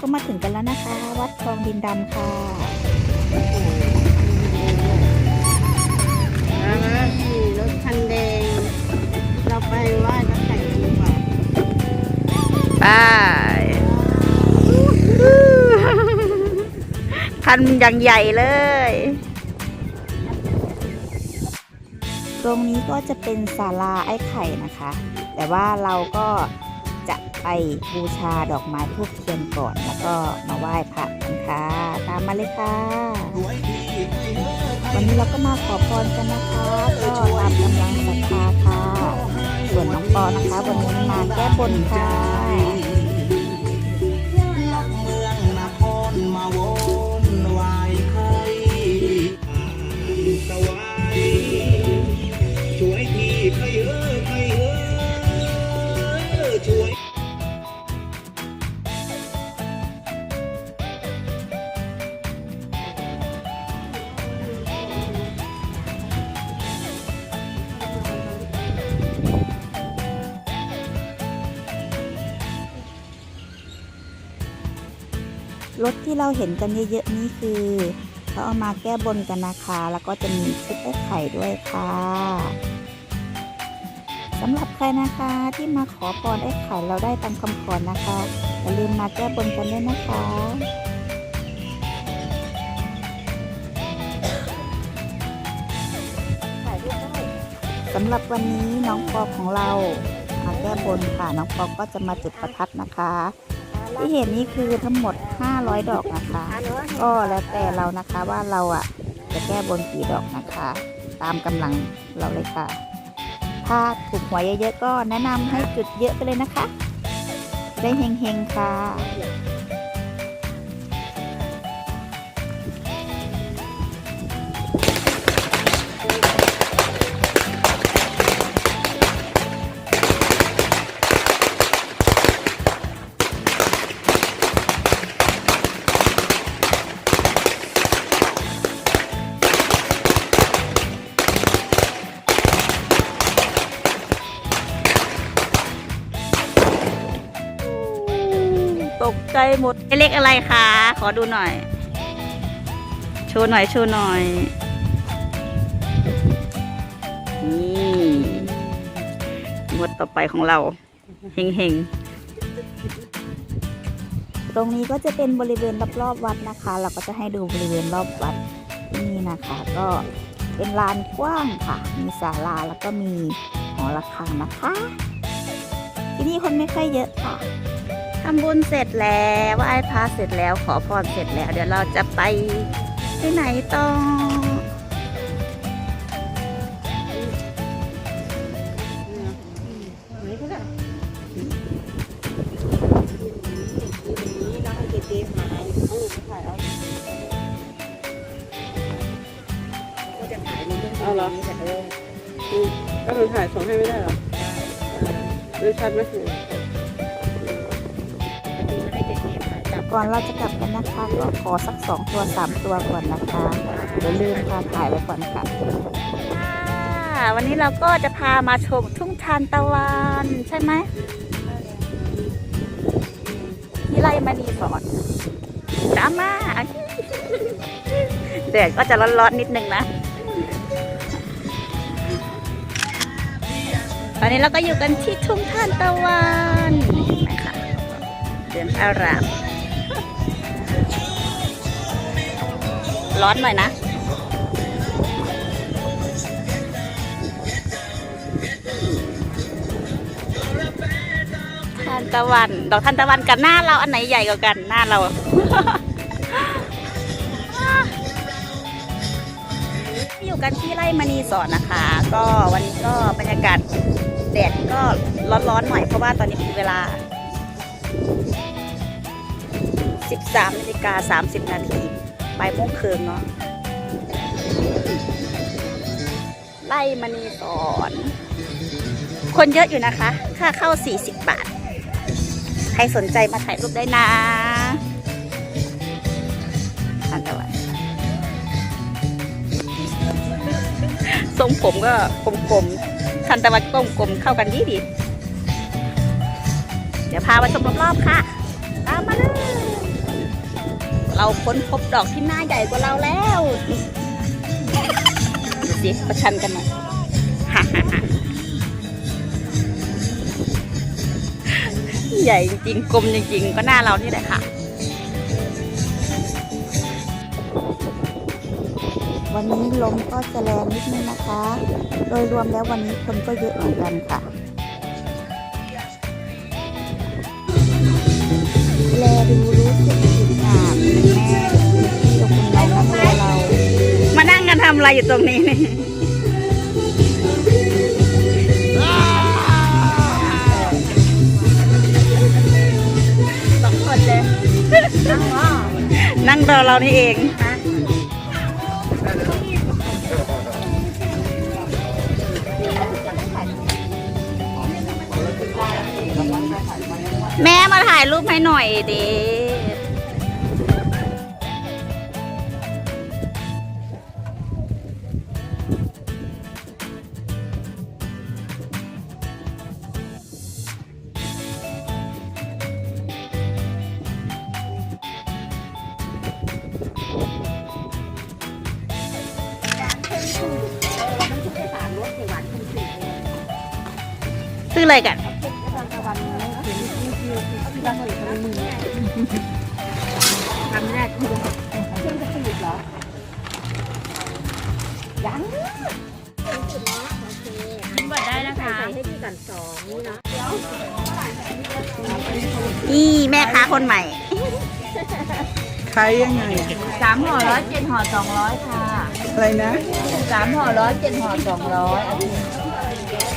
ก็มาถึงกันแล้วนะคะ วัดคลองดินดำค่ะแล้วนะมีรถคันแดง เราไปไหว้พระไข่กันดีกว่าไปคันอย่างใหญ่เลย ตรงนี้ก็จะเป็นศาลาไอ้ไข่นะคะ แต่ว่าเราก็จะ ไปบูชาดอกไม้ทูบเทียนก่อน แล้วก็มาไหว้พระกันค่ะ ตามมาเลยค่ะ วันนี้เราก็มาขอพรกันนะคะ ก็ตามกำลังศรัทธาค่ะ ส่วนน้องปอนะคะวันนี้มาแก้บนค่ะ รถที่เราเห็นกันเยอะๆนี่คือเขาเอามาแก้บนกันนะคะ แล้วก็จะมีชุดไอ้ไข่ด้วยค่ะสำหรับใครนะคะที่มาขอพรไอ้ไข่เราได้ตามคำขอนะคะอย่าลืมมาแก้บนกันด้วยนะคะสำหรับวันนี้น้องปอของเรามาแก้บนค่ะ น้องปอก็จะมาจุดประทัดนะคะ ที่เห็นนี่คือทั้งหมด 500 ดอกนะคะ ก็แล้วแต่เรานะคะว่าเราอะจะแก้บนกี่ดอกนะคะ ตามกำลังเราเลยค่ะ ถ้าถูกหวยเยอะๆก็แนะนำให้จุดเยอะไปเลยนะคะ ได้เฮงๆค่ะ หมดเลขอะไรคะ ขอดูหน่อย โชว์หน่อย โชว์หน่อย นี่งวดต่อไปของเรา เฮงเฮงๆตรงนี้ก็จะเป็นบริเวณรอบๆวัดนะคะ เราก็จะให้ดูบริเวณรอบวัดนี่นะคะ ก็เป็นลานกว้างค่ะ มีศาลาแล้วก็มีหอระฆังนะคะ ที่นี่คนไม่ค่อยเยอะค่ะ ทำบุญเสร็จแล้วไหว้พระเสร็จแล้วขอพรเสร็จแล้ว เดี๋ยวเราจะไปที่ไหนต่อไหนก็ได้นี่เราให้เจ๊ๆหายเออถ่ายเอาก็จะถ่ายในเรื่องเอาเหรอเอออืมก็คือถ่ายส่งให้ไม่ได้เหรอหรือชัดไหม ก่อนเราจะกลับกันนะคะก็ขอสักสองตัวสามตัวก่อนนะคะเดี๋ยวลืมค่ะถ่ายไว้ก่อนค่ะวันนี้เราก็จะพามาชมทุ่งทานตะวันใช่ไหมที่ไร่มณีสอนตามมาแดดก็จะร้อนๆนิดนึงนะตอนนี้เราก็อยู่กันที่ทุ่งทานตะวันนะคะเดือนอาราม ร้อนหน่อยนะ ทานตะวัน ดอกทานตะวันกับหน้าเราอันไหนใหญ่กว่ากันหน้าเรา อยู่กันที่ไร่มณีสอนนะคะ ก็วันนี้ก็บรรยากาศแดดก็ร้อนๆหน่อยเพราะว่าตอนนี้เป็นเวลา 13นาฬิกา30 นาที บ่ายโมงครึ่งเนาะไล่มณีสอน คนเยอะอยู่นะคะ ค่าเข้า 40 บาท ใครสนใจมาถ่ายรูปได้นะอันตะวันทรงผมก็กลมๆทันตะวันกลมๆเข้ากันดีดี เดี๋ยวพามาชมรอบๆค่ะ ตามมาเลย เราค้นพบดอกที่หน้าใหญ่กว่าเราแล้วดูสิประชันกันหน่อยฮ่าฮ่าฮ่าใหญ่จริงๆกลมจริงๆ ก็หน้าเรานี่แหละค่ะ วันนี้ลมก็จะแรงนิดนึงนะคะ โดยรวมแล้ววันนี้คนก็เยอะเหมือนกันค่ะ อะไรอยู่ตรงนี้นี่สองคนเลยนั่งรอนั่งรอเรานี่เองแม่มาถ่ายรูปให้หน่อยดิ ซื้ออะไรกันครั้งแรกคือเครื่องจะผลิตเหรอ ยังเปิดได้นะคะ ใส่ให้พี่กันสองนี่นะนี่แม่ค้าคนใหม่ใช้ยังไงสามห่อร้อยเจ็ดห่อสองร้อยค่ะอะไรนะ สามห่อร้อยเจ็ดห่อสองร้อยอันนี้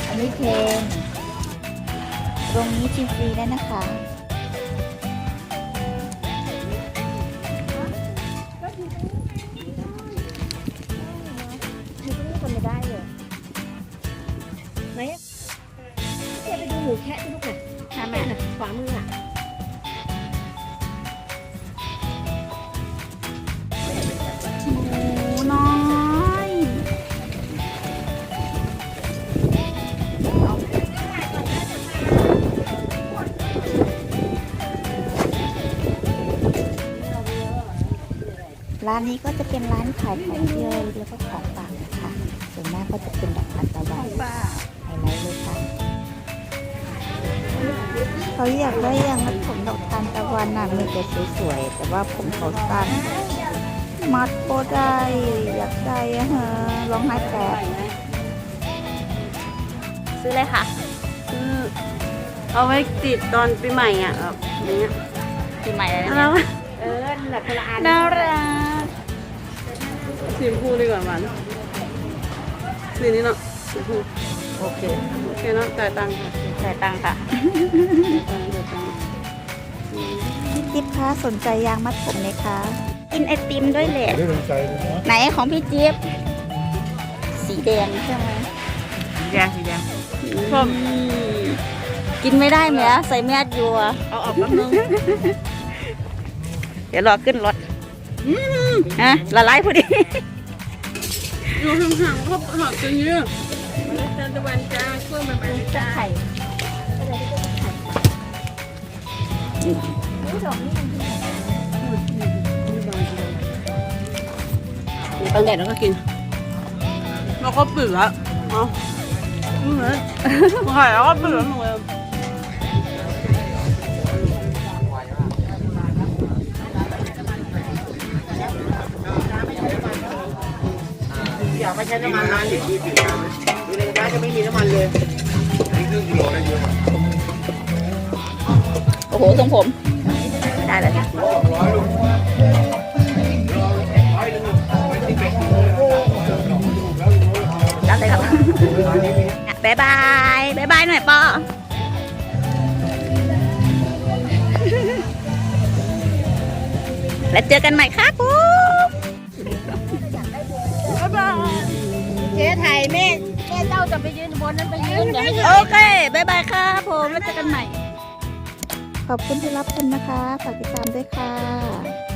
อันนี้เคน ตรงนี้ชิมฟรีได้นะคะมีต้องคนไม่ได้เลยไหนเจ๊ไปดูหมูแคะที่ลูกน่ะค่ะแม่แม่น่ะขวามืออะ ร้านนี้ก็จะเป็นร้านขายของเที่ยวแล้วก็ของฝากนะคะส่วนมากก็จะเป็นดอกทานตะวันไฮไลท์เลยค่ะเขาอยากได้อย่างมัดผมดอกทานตะวันน่ะมีแต่สวยๆแต่ว่าผมเขาสั้นมัดก็ได้อยากได้อะฮะร้องไห้แตกซื้อเลยค่ะคือเอาไว้ติดตอนปีใหม่อะแบบนี้ปีใหม่เลยแล้วนะเออนั่นแหละคนละอัน น่ารัก สีชมพูดีกว่ามันสีนี้เนาะสีชมพูโอเคโอเคเนาะจ่ายตังค์ค่ะจ่ายตังค์ค่ะจ่ายตังค์จ่ายตังค์อืมพี่จิ๊บคะสนใจยางมัดผมไหมคะ กินไอติมด้วยแหละไม่สนใจเลยนะไหนของพี่จิ๊บสีแดงใช่ไหมแดงสีแดงชอบกินไม่ได้ไหมอะใส่แมสอยู่อะเอาออกแป๊บนึงเดี๋ยวรอขึ้นรถฮะละลายพอดี อยู่ห่างๆเขาหักกันเยอะมันจะตะวันจ้าช่วยมันไปจ้าไข่ตอนแดดเราก็กินเราก็เบื่อเนาะเหมือนไข่เราก็เบื่อหนูเลย อยากไปใช้น้ำมันร้านนี้ดูในร้านจะไม่มีน้ำมันเลยโอ้โหทรงผม ได้เลยค่ะจัดเลยครับบ๊ายบายบ๊ายบายหน่อยปอแล้วเจอกันใหม่ครับผ แม่ แม่เจ้าจะไปยืนบนนั้นไปยืนอย่าให้ยืน โอเคบ๊ายบายครับผมแล้วเจอกันใหม่ ขอบคุณที่รับชมนะคะ ฝากติดตามด้วยค่ะ